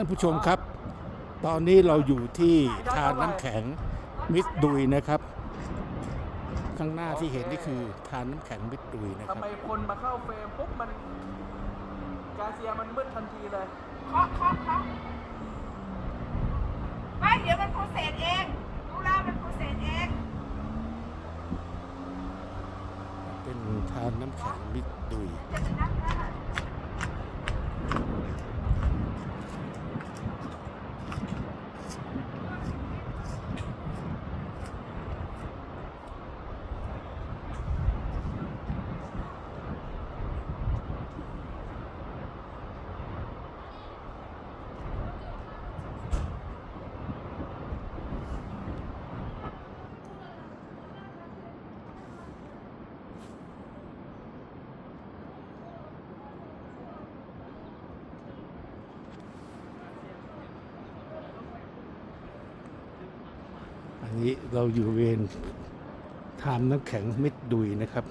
ท่านผู้ชมครับ ตอนนี้เราอยู่ที่ทานน้ำแข็งมิสดุยนะครับ ข้างหน้าที่เห็นนี่คือทานน้ำแข็งมิสดุยนะคทำรับ ไมคนมาเข้าเฟรมปุ๊บมันกาเซียมันมืดทันทีเลย เคาะเคาะเคาะไม่เดี๋ยวมันโปรเซสเองรู้แล้วมันโปรเซสเอง เป็นทานน้ำแข็งมิสดุย จะเป็นนักนะ อันนี้เราอยู่เวรทามน้ำแข็งมิดดุยนะครับ